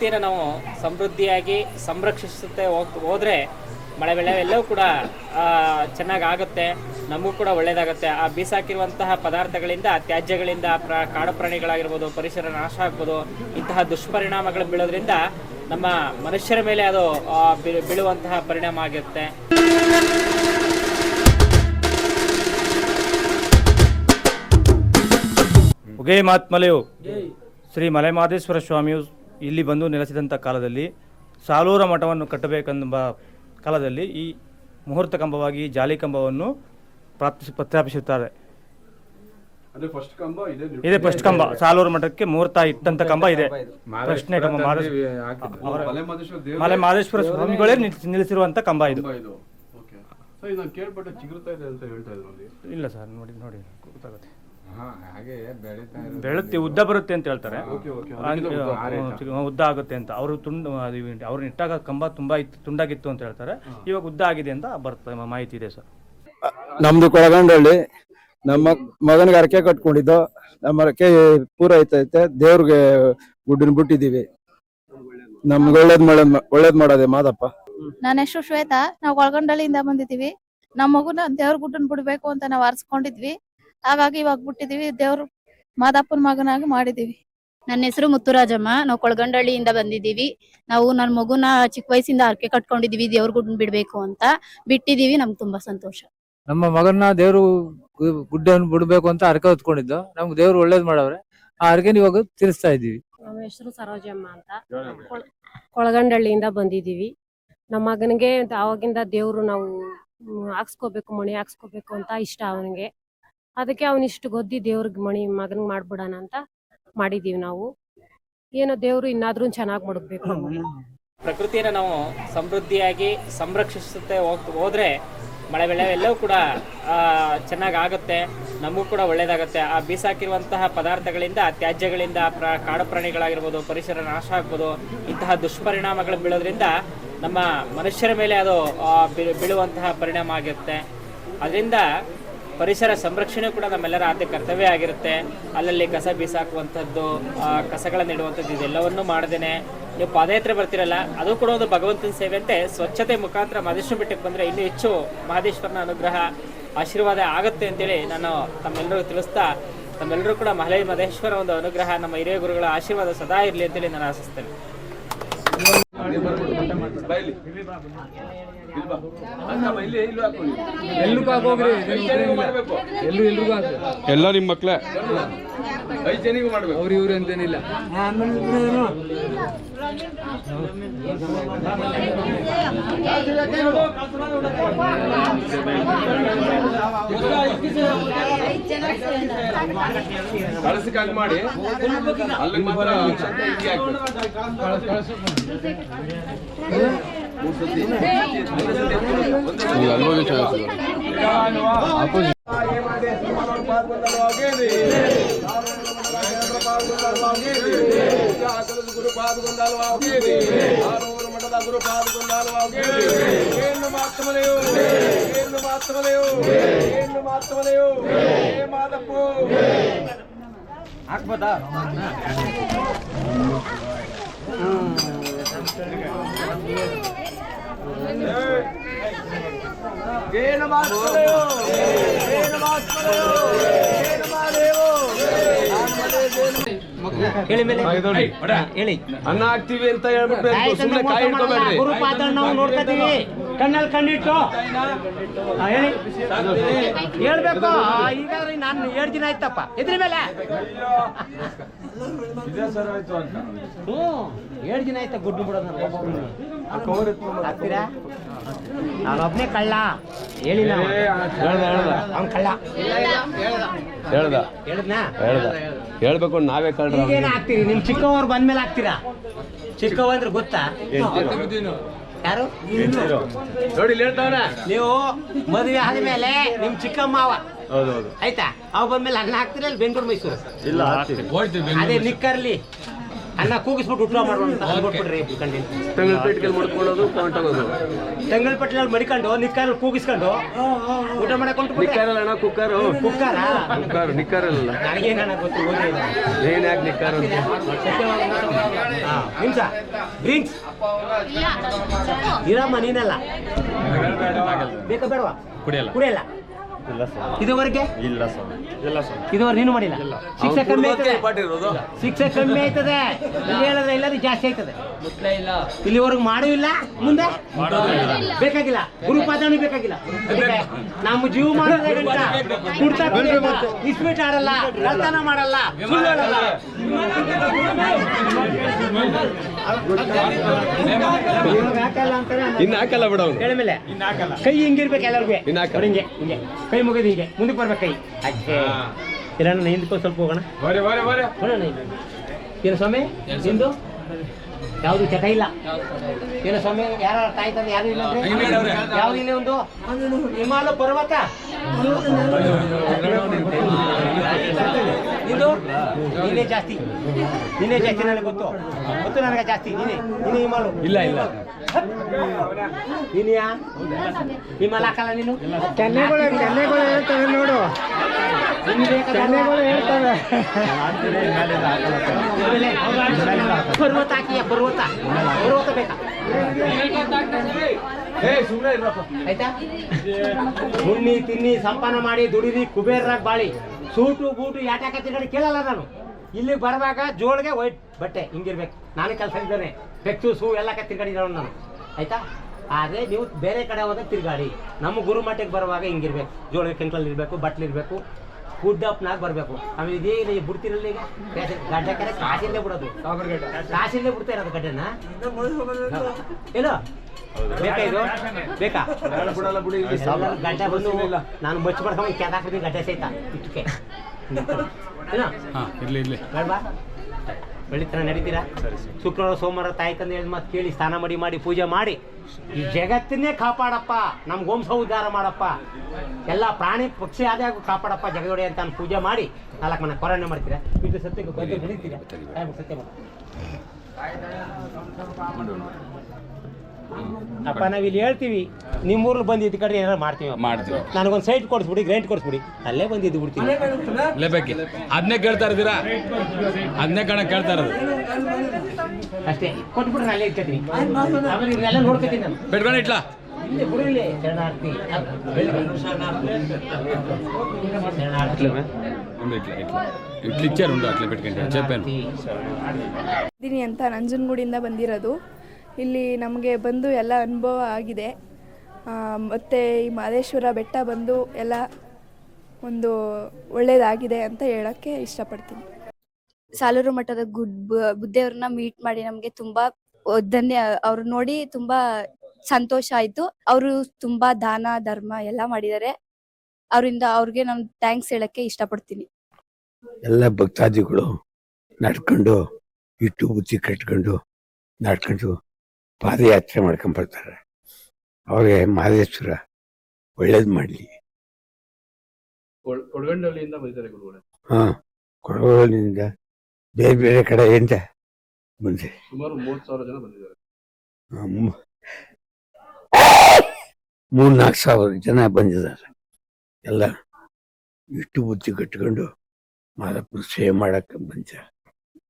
ಪ್ರಕೃತಿಯನ್ನು ನಾವು ಸಮೃದ್ಧಿಯಾಗಿ ಸಂರಕ್ಷಿಸುತ್ತೆ ಹೋಗ್, ಹೋದರೆ ಮಳೆ ಬೆಳೆ ಎಲ್ಲವೂ ಕೂಡ ಚೆನ್ನಾಗಿ ಆಗುತ್ತೆ ನಮಗೂ ಕೂಡ ಒಳ್ಳೆಯದಾಗುತ್ತೆ ಆ ಬೀಸಾಕಿರುವಂತಹ ಪದಾರ್ಥಗಳಿಂದ, ತ್ಯಾಜ್ಯಗಳಿಂದ, ಪ್ರ ಕಾಡು ಪ್ರಾಣಿಗಳಾಗಿರ್ಬೋದು ಪರಿಸರ ನಾಶ ಆಗ್ಬೋದು, ಇಂತಹ ದುಷ್ಪರಿಣಾಮಗಳು ಬೀಳೋದ್ರಿಂದ ನಮ್ಮ ಮನುಷ್ಯರ ಮೇಲೆ ಅದು ಬೀಳುವಂತಹ ಪರಿಣಾಮ ಆಗಿರುತ್ತೆ. ಉಗೇ ಮಾತ್ಮಲೆಯು, ಶ್ರೀ ಮಲೆಮಾದೇಶ್ವರ ಸ್ವಾಮಿಯು ಇಲ್ಲಿ ಬಂದು ನೆಲೆಸಿದಂಥ ಕಾಲದಲ್ಲಿ ಸಾಲೂರ ಮಠವನ್ನು ಕಟ್ಟಬೇಕೆಂಬ ಕಾಲದಲ್ಲಿ ಈ ಮುಹೂರ್ತ ಕಂಬವಾಗಿ ಜಾಲಿ ಕಂಬವನ್ನು ಪ್ರಾಪ್ತಿಸಿ ಪ್ರತ್ಯಾಪಿಸುತ್ತಾರೆ ಅಂದ್ರೆ ಫಸ್ಟ್ ಕಂಬ ಇದೆ ಇದೇ ಫಸ್ಟ್ ಕಂಬ. ಸಾಲೂರ ಮಠಕ್ಕೆ ಮುಹೂರ್ತ ಇಟ್ಟಂತ ಕಂಬ ಇದೆ. ಪ್ರಶ್ನೆ ಕಂಬ ಮಲೆ ಮಹದೇಶ್ವರ ಸ್ವಾಮಿಗಳೇ ನಿಲ್ಲಿಸಿರುವಂತ ಕಂಬ ಇದು. ಕಂಬ ಇದು. ಓಕೆ ಸೊ ಇದು ನಾನು ಕೇಳ್ಪಟ್ಟೆ ಇದೆ ಅಂತ ಹೇಳ್ತಾ ಇದ್ರು ಅಲ್ಲಿ ಇಲ್ಲ ಸರ್ ನೋಡಿ ನೋಡಿ ಗೊತ್ತಾಗುತ್ತೆ. ಬೆಳುತ್ತೆ ಉದ್ದ ಬರುತ್ತೆ ಅಂತ ಹೇಳ್ತಾರೆ. ಓಕೆ ಓಕೆ ಉದ್ದ ಆಗುತ್ತೆ ಅಂತ. ಅವರು ತುಂಡು ಅವ್ರು ಅವ್ರನ್ನ ಇಟ್ಟಾಗ ಕಂಬ ತುಂಬಾ ಇತ್ತು ತುಂಡಾಗಿತ್ತು ಅಂತ ಹೇಳ್ತಾರೆ. ಇವಾಗ ಉದ್ದ ಆಗಿದೆ ಅಂತ ಬರ್ತದೆ ಮಾಹಿತಿ ಇದೆ ಸರ್. ನಮ್ದು ಕೊಳಗಂಡಳ್ಳಿ ನಮ್ಮ ಮಗನಿಗೆ ಅರಕೆ ಕಟ್ಕೊಂಡಿದ್ದು. ನಮ್ಮ ಅರಕೆ ಪೂರೈತೈತೆ ದೇವ್ರಿಗೆ ಗುಡ್ಡನ್ ಬಿಟ್ಟಿದೀವಿ ನಮ್ಗೆ ಒಳ್ಳೇದ್ ಮಾಡೋದ್ ಒಳ್ಳೇದ್ ಮಾಡೋದೆ ಮಾದಪ್ಪ. ನನ್ನ ಹೆಸರು ಶ್ವೇತಾ. ನಾವು ಕೊಳಗಂಡಳ್ಳಿಯಿಂದ ಬಂದಿದ್ದೀವಿ. ನಮ್ಮ ಮಗುನ ದೇವ್ರ ಗುಡ್ಡನ್ ಬಿಡ್ಬೇಕು ಅಂತ ನಾವು ಅರ್ಸ್ಕೊಂಡಿದ್ವಿ ಹಾಗಾಗಿ ಇವಾಗ ಬಿಟ್ಟಿದೀವಿ ದೇವ್ರ ಮಾದಪ್ಪನ ಮಗನಾಗಿ ಮಾಡಿದೀವಿ ನನ್ನ ಹೆಸರು ಮುತ್ತುರಾಜಮ್ಮ. ನಾವು ಕೊಳಗಂಡಳ್ಳಿಯಿಂದ ಬಂದಿದ್ದೀವಿ. ನಾವು ನನ್ನ ಮಗುನ ಚಿಕ್ಕ ವಯಸ್ಸಿಂದ ಹರಕೆ ಕಟ್ಕೊಂಡಿದೀವಿ ದೇವ್ರ ಗುಡ್ಡ ಬಿಡ್ಬೇಕು ಅಂತ ಬಿಟ್ಟಿದೀವಿ ನಮ್ಗೆ ತುಂಬಾ ಸಂತೋಷ. ನಮ್ಮ ಮಗನ ದೇವ್ರು ಗುಡ್ಡನ್ನು ಬಿಡ್ಬೇಕು ಅಂತ ಹರಕೆ ಹೊತ್ಕೊಂಡಿದ್ದು. ನಮ್ಗೆ ದೇವ್ರು ಒಳ್ಳೇದ್ ಮಾಡವ್ರೆ. ಆ ಹರಕೆನ ಇವಾಗ ತಿರ್ಸ್ತಾ ಇದ್ದೀವಿ. ನಮ್ಮ ಹೆಸರು ಸರೋಜಮ್ಮ ಅಂತ. ಕೊಳ- ಕೊಳಗಂಡಳ್ಳಿಯಿಂದ ಬಂದಿದ್ದೀವಿ. ನಮ್ಮ ಮಗನಿಗೆ ಅವಾಗಿಂದ ದೇವ್ರು ನಾವು ಮ್, ಹಾಕ್ಸ್ಕೋಬೇಕು ಮಣಿ ಹಾಕ್ಸ್ಕೋಬೇಕು ಅಂತ ಇಷ್ಟ ಅವನಿಗೆ. ಅದಕ್ಕೆ ಅವನಿಷ್ಟು ಗೊದ್ದಿ ದೇವ್ರಿಗೆ ಮಣಿ ಮಗನ್ ಮಾಡ್ಬಿಡೋಣ ಅಂತ ಮಾಡಿದೀವಿ ನಾವು. ಏನೋ ದೇವ್ರು ಇನ್ನಾದ್ರು ಚೆನ್ನಾಗಿ ಮಡಗ್ಬೇಕು ಪ್ರಕೃತಿಯನ್ನ ನಾವು ಸಮೃದ್ಧಿಯಾಗಿ ಸಂರಕ್ಷಿಸುತ್ತೆ ಹೋದ್ರೆ ಮಳೆ ಬೆಳೆ ಎಲ್ಲವೂ ಕೂಡ ಚೆನ್ನಾಗಿ ಆಗುತ್ತೆ ನಮಗೂ ಕೂಡ ಒಳ್ಳೇದಾಗುತ್ತೆ. ಆ ಬೀಸಾಕಿರುವಂತಹ ಪದಾರ್ಥಗಳಿಂದ ತ್ಯಾಜ್ಯಗಳಿಂದ ಪ್ರ ಕಾಡು ಪ್ರಾಣಿಗಳಾಗಿರ್ಬೋದು ಪರಿಸರ ನಾಶ ಆಗ್ಬೋದು ಇಂತಹ ದುಷ್ಪರಿಣಾಮಗಳು ಬೀಳೋದ್ರಿಂದ ನಮ್ಮ ಮನುಷ್ಯರ ಮೇಲೆ ಅದು ಬೀಳುವಂತಹ ಪರಿಣಾಮ ಆಗಿರುತ್ತೆ ಅದರಿಂದ ಪರಿಸರ ಸಂರಕ್ಷಣೆ ಕೂಡ ನಮ್ಮೆಲ್ಲರ ಆದ್ಯ ಕರ್ತವ್ಯ ಆಗಿರುತ್ತೆ. ಅಲ್ಲಲ್ಲಿ ಕಸ ಬೀಸಾಕುವಂಥದ್ದು ಕಸಗಳನ್ನು ಇಡುವಂಥದ್ದು ಇದೆಲ್ಲವನ್ನೂ ಮಾಡ್ದೇನೆ. ನೀವು ಪಾದಯಾತ್ರೆ ಬರ್ತಿರಲ್ಲ, ಅದು ಕೂಡ ಒಂದು ಭಗವಂತನ ಸೇವೆ ಅಂತೆ. ಸ್ವಚ್ಛತೆ ಮುಖಾಂತರ ಮಹದೇಶ್ವರ ಬೆಟ್ಟಕ್ಕೆ ಬಂದರೆ ಇನ್ನೂ ಹೆಚ್ಚು ಮಹದೇಶ್ವರನ ಅನುಗ್ರಹ, ಆಶೀರ್ವಾದ ಆಗುತ್ತೆ ಅಂತೇಳಿ ನಾನು ತಮ್ಮೆಲ್ಲರಿಗೂ ತಿಳಿಸ್ತಾ ತಮ್ಮೆಲ್ಲರೂ ಕೂಡ ಮಹಲೇ ಮಹದೇಶ್ವರ ಒಂದು ಅನುಗ್ರಹ, ನಮ್ಮ ಹಿರಿಯ ಗುರುಗಳ ಆಶೀರ್ವಾದ ಸದಾ ಇರಲಿ ಅಂತೇಳಿ ನಾನು ಆಶಿಸ್ತೇನೆ. ಎಲ್ಲ ನಿಮ್ ಮಕ್ಳೇ. ಐದು ಜನಿಗೂ ಮಾಡ್ಬೇಕು. ಅವ್ರು ಇವ್ರು ಅಂತೇನಿಲ್ಲ ಕಳಸಿ ಕಾಲ್ ಮಾಡಿ. ಅಲ್ಲಿಗೆ ಮಾತ್ರ ಅಕ್ಷತೆ ಹಿಂಗೆ ಹಾಕ್ಬೇಕು. ಮೂರ್ ಸತಿ. ಮೂರ್ ಸತಿ ಎತ್ಕೊಬೇಕು. ಒಂದೇ ಸತಿ. ಗುರು ಪಾದಗೊಂದಾಲು ಆಗಿದೆ ಆರೂರು ಮಠದ ಗುರು ಪಾದಗೊಂದಾಲು ಆಗಿದೆ ಏನು ಮಾತಮಲೆಯು ಹೇಳಿ. ಅನ್ನ ಹಾಕ್ತಿವಿ ಅಂತ ಹೇಳ್ಬಿಟ್ಟು ಸುಮ್ಮನೆ ಕಾಯಿ ಗುರು ಪಾತ್ರ ನಾವು ನೋಡ್ಕೋತೀವಿ ಕಣ್ಣಲ್ಲಿ ಕಂಡಿಟ್ಟು ಆ, ಹೇಳಿ. ಹೇಳ್ಬೇಕು. ಈಗ ನಾನು ಎರಡು ದಿನ ಆಯ್ತಪ್ಪ. ಇದ್ರ ಮೇಲೆ. ಹ್ಞೂ ಎರಡು ದಿನ ಆಯ್ತಾ ಗುಡ್ಡು ಬಿಡೋದು. ಹಾಕ್ತೀರಾ? ನಾನೊಬ್ನೇ ಕಳ್ಳ. ಹೇಳಿಲ್ಲ ಅವ್ನು. ಕಳ್ಳ. ಹೇಳ್ದ. ಹೇಳಿದ್ನಾ? ಹೇಳ್ದ. ಹೇಳ್ಬೇಕು ನಾವೇ ಕಳ್ಳ ಈಗೇನು ಹಾಕ್ತೀರಿ ನಿಮ್ ಚಿಕ್ಕವ್ರು ಬಂದ್ಮೇಲೆ ಹಾಕ್ತೀರಾ ಚಿಕ್ಕವ ಅಂದ್ರೆ ಗೊತ್ತಾ? ಯಾರು? ನೋಡಿ ನೀವು ಮದುವೆ ಆದ್ಮೇಲೆ ನಿಮ್ ಚಿಕ್ಕಮ್ಮ ಅವ. ಹೌದೌದು. ಆಯ್ತಾ? ಅವ್ ಬಂದ್ಮೇಲೆ ಅನ್ನ ಹಾಕ್ತೀರಾ ಬೆಂಗಳೂರು ಮೈಸೂರು? ಇಲ್ಲ ಅದೇ ನಿಕ್ಕರ್ಲಿ. ಅನ್ನ ಕೂಗಿಸ್ಬಿಟ್ಟು ಊಟ ಮಾಡೋಣ ಅಂತ ಅಂದ್ಬಿಟ್ಬಿಡ್ರಿ ಕಂಡಿ ತಂಗಳಪೇಟಿಗೆ ಮಾಡ್ಕೊಳ್ಳೋದು ಕೊಂಡೋಗೋದು ತೆಂಗಲ್ಪಟ್ಟಲ್ಲಿ ಮಡಿಕೊಂಡು ನಿಕ್ಕಾರಲ್ಲಿ ಕೂಗಿಸ್ಕೊಂಡು ಊಟ ಮಾಡಕೊಂಡು ನಿಕ್ಕಾರಲ್ಲ ಅಣ್ಣ ಕುಕ್ಕರು? ಕುಕ್ಕಾರ? ಕುಕ್ಕರ್ ನಿಕ್ಕಾರಲ್ಲ ನನಗೇನ ಗೊತ್ತು ಓದಿ ಏನ್ ಯಾಕೆ ನಿಕ್ಕಾರ ಅಂತ? ನಿಮಿಷ ಡ್ರಿಂಕ್ಸ್ ಇರಮ್ಮ ನೀನಲ್ಲ. ಬೇಕಾ ಬೇಡವಾ? ಕುಡಿಯಲ್ಲ. ಕುಡಿಯಲ್ಲ. ಇದುವರೆಗೆ? ಇಲ್ಲ ಸರ್. ಇಲ್ಲ ಸರ್. ಇದುವರೆಗೆ ನೀನು ಮಾಡಿಲ್ಲ? ಶಿಕ್ಷೆ ಕಮ್ಮಿ ಆಯ್ತದೆ. ಪಾಟಿರೋದು ಶಿಕ್ಷೆ ಕಮ್ಮಿ ಆಯ್ತದೆ. ಇಲ್ಲಿ ಹೇಳಿದ್ರೆ ಎಲ್ಲರೂ ಜಾಸ್ತಿ ಆಯ್ತದೆ. ಇಲ್ಲಿವರೆಗೂ ಮಾಡೂ ಇಲ್ಲ? ಮುಂದೆ? ಬೇಕಾಗಿಲ್ಲ. ಗುರುಪಾದನೆ ಬೇಕಾಗಿಲ್ಲ. ನಮ್ಮ ಜೀವ ಮಾಡೋದೇ ಗಂಟ ಕುಡ್ತಾ ಕುಡಿಯಲ್ಲ, ಇಸ್ಪೀಟ್ ಆಡಲ್ಲ ಕಳ್ತನ ಮಾಡಲ್ಲ ಇನ್ನು ಹಾಕಲ್ಲ ಬಿಡ ಕೈ ಹಿಂಗಿರ್ಬೇಕು ಎಲ್ಲರಿಗೂ. ಇನ್ನು ಹಿಂಗೆ ಹಿಂಗೆ. ಕೈ ಮುಗಿದು ಹಿಂಗೆ. ಮುಂದಕ್ಕೆ ಬರ್ಬೇಕು ಕೈ. ಅಷ್ಟೇ ಇಲ್ಲ ನಾನು ಹಿಂದಕ್ಕೆ ಸ್ವಲ್ಪ ಹೋಗೋಣ. ಬರೇ ಬರೇ ಬರೇ. ನೋಡೋಣ ಇದು. ಏನು ಸ್ವಾಮಿ? ನಿಂದು? ಯಾವುದು ಚಟ ಇಲ್ಲ? ಏನು ಸ್ವಾಮಿ ಯಾರ ತಾಯಿ ತಂದೆ ಯಾರು ಇಲ್ಲ ಯಾವ್ದು ಇನ್ನೇ ಒಂದು? ಹಿಮಾಲ ಪರ್ವತ? ಇದು ನೀನೇ ಜಾಸ್ತಿ. ನೀನೇ ಜಾಸ್ತಿ ನನಗೆ ಗೊತ್ತು. ಗೊತ್ತು ನನಗೆ ಜಾಸ್ತಿ. ನೀನೇ ನೀನೇ ಹಿಮಾಲು ಇಲ್ಲ ಇಲ್ಲ. ನೀನಿಯಾ ಹಿಮಾಲ ಹಾಕಲ್ಲ ನೀನು? ಕೆನ್ನೆಗಳು ಕೆನ್ನೆಗಳು ಹೇಳ್ತವೆ ನೋಡು. ಕೆನ್ನೆಗಳು ಹೇಳ್ತವೆ. ಪರ್ವತ ಹಾಕಿಯ ಪರ್ವತ. ಪರ್ವತ ಬೇಕಾ? ಆಯ್ತಾ? ಉಣ್ಣಿ ತಿನ್ನಿ ಸಂಪಾನ ಮಾಡಿ ದುಡಿದಿ ಕುಬೇರಾಗ ಬಾಳಿ. ಸೂಟು ಬೂಟು ಯಾಟ್ಯಾಕ ತಿರ್ಗಾಡಿ ಕೇಳಲ್ಲ ನಾನು. ಇಲ್ಲಿ ಬರುವಾಗ ಜೋಳಿಗೆ ವೈಟ್ ಬಟ್ಟೆ. ಹಿಂಗಿರ್ಬೇಕು. ನಾನು ಕೆಲಸ ಇದ್ದೇನೆ. ಬೆಕ್ಕು ಸೂ ಎಲ್ಲ ತಿರ್ಗಾಡಿರೋನು ನಾನು. ಆಯ್ತಾ? ಆದರೆ ನೀವು ಬೇರೆ ಕಡೆ ಹೋದಾಗ ತಿರ್ಗಾಡಿ. ನಮ್ಮ ಗುರುಮಠಕ್ಕೆ ಬರುವಾಗ ಹಿಂಗಿರ್ಬೇಕು. ಜೋಳ ಕೆಂಕಲ್ ಇರಬೇಕು ಬಟ್ಲಿರಬೇಕು ಫುಡ್ ಅಪ್ನಾಗ ಬರಬೇಕು. ಆಮೇಲೆ ಇದೇ ಬಿಡ್ತಿರಲ್ಲ ಈಗ? ಗಡ್ಡೆ ಕಡೆ ಕಾಸಿಂದ ಬಿಡೋದು. ಕಾಸಿಂದ ಬಿಡ್ತಾ ಇರೋದು ಗಡ್ಡೆನ? ಏನೋ ಬೇಕಾ ಇದು? ಬೇಕಾ? ಗಡ್ಡೆ ಬಂದು ನಾನು ಮಚ್ಚ ಮಾಡ್ಕೊಂಡು ಕೆದಾಕ್ಬಿಟ್ಟು ಗಡ್ಡೆ ಸಹಿತ. ಇಟ್ಟಕ್ಕೆ ಏನೋ ಇರ್ಲಿ ಇರ್ಲಿ. ಬೇಡವಾ ಬೆಳಿತರ ನಡೀತೀರಾ? ಶುಕ್ರವಾರ ಸೋಮವಾರ ತಾಯಿ ತಂದೆ ಹೇಳಿದ ಮಾತು ಕೇಳಿ ಸ್ನಾನ ಮಾಡಿ ಮಾಡಿ ಪೂಜೆ ಮಾಡಿ. ಈ ಜಗತ್ತನ್ನೇ ಕಾಪಾಡಪ್ಪ. ನಮ್ಗೆ ವಂಶ ಉದ್ಧಾರ ಮಾಡಪ್ಪ. ಎಲ್ಲ ಪ್ರಾಣಿ ಪಕ್ಷಿ ಆದಾಗ ಕಾಪಾಡಪ್ಪ ಜಗದೊಡೆ ಅಂತ ನಾನು ಪೂಜೆ ಮಾಡಿ. ನಾಲ್ಕು ಮನೆ ಕೊರೋನೆ ಮಾಡ್ತೀರಾ? ಇದು ಸತ್ಯಕ್ಕೆ ಬಂದು ನಡೀತೀರಾ ಸತ್ಯ ಮಾಡು. ಅಪ್ಪ ನಾವ್ ಇಲ್ಲಿ ಹೇಳ್ತೀವಿ ನಿಮ್ಮೂರ್ಲಿ ಬಂದ್ ಇದ್ ಕಡೆ ಏನಾರ ಮಾಡ್ತೀವಿ ಮಾಡ್ತೀವಿ. ನನಗೊಂದ್ ಸೈಟ್ ಕೊಡಿಸ್ಬಿಡಿ ಗ್ರೈಂಡ್ ಕೊಡಿಸ್ಬಿಡಿ. ಅಲ್ಲೇ ಬಂದಿದ್ದು ಬಿಡ್ತೀನಿ ಬಿಡ್ತೀವಿ ಲೇಬೇಕಿ ಅದನ್ನೇ ಕೇಳ್ತಾ ಇದೀರಾ ಅದನ್ನೇ ಕಣ ಕೇಳ್ತಾ ಇರೋದು. ಅಷ್ಟೇ ಕೊಟ್ಬಿಟ್ರೆ ಅಲ್ಲೇ ಇಟ್ಕೋತೀನಿ ಬೆಟ್ಕೊಂಡು ಇಟ್ಲಾ? ಇಡ್ಲಿ ಚೇರ್ ಉಂಡು ಅಟ್ಲೆ ಬೆಟ್ಕೊಂಡು ಚೇಪೇನು ಅಂತ ನಂಜನಗೂಡಿಂದ ಬಂದಿರೋದು. ಇಲ್ಲಿ ನಮಗೆ ಬಂದು ಎಲ್ಲ ಅನುಭವ ಆಗಿದೆ. ಮತ್ತು ಮತ್ತೆ ಈ ಮಹದೇಶ್ವರ ಬೆಟ್ಟ ಬಂದು ಎಲ್ಲ ಒಂದು ಒಳ್ಳೆಯದಾಗಿದೆ ಅಂತ ಹೇಳೋಕ್ಕೆ ಇಷ್ಟಪಡ್ತೀನಿ. ಸಾಲೂರು ಮಠದ ಗುಡ್ ಬುದ್ಧಿಯವ್ರನ್ನ ಮೀಟ್ ಮಾಡಿ ನಮಗೆ ತುಂಬಾ ಧನ್ಯ ಅವ್ರು ನೋಡಿ ತುಂಬಾ ಸಂತೋಷ ಆಯ್ತು. ಅವರು ತುಂಬಾ ದಾನ ಧರ್ಮ ಎಲ್ಲ ಮಾಡಿದ್ದಾರೆ. ಅವರಿಂದ ಅವ್ರಿಗೆ ನಾನು ಥ್ಯಾಂಕ್ಸ್ ಹೇಳಕ್ಕೆ ಇಷ್ಟಪಡ್ತೀನಿ. ಎಲ್ಲ ಭಕ್ತಾದಿಗಳು ನಡ್ಕೊಂಡು ಇಟ್ಟು ಬುತ್ತಿ ಕಟ್ಕೊಂಡು ನಡ್ಕೊಂಡು ಪಾದಯಾತ್ರೆ ಮಾಡ್ಕೊಂಡ್ ಬರ್ತಾರೆ ಅವ್ರಿಗೆ ಮಹದೇಶ್ವರ ಒಳ್ಳೇದು ಮಾಡಲಿ. ಗುರುಗಳೇ. ಹಾ ಕೊಡಗೋಲಿಂದ ಬೇರೆ ಬೇರೆ ಕಡೆಯಿಂದ ಬಂದೆ. ಸುಮಾರು ಮೂವತ್ತು ಸಾವಿರ ಜನ ಬಂದಿದ್ದಾರೆ. ಆ, ಮೂರ್ ನಾಲ್ಕು ಸಾವಿರ ಜನ ಬಂದಿದ್ದಾರೆ. ಎಲ್ಲ ಇಷ್ಟು ಬುದ್ಧಿ ಕಟ್ಕೊಂಡು ಮಾದಪ್ಪನ ಸೇವೆ ಮಾಡಕ್ಕೆ ಬಂದ.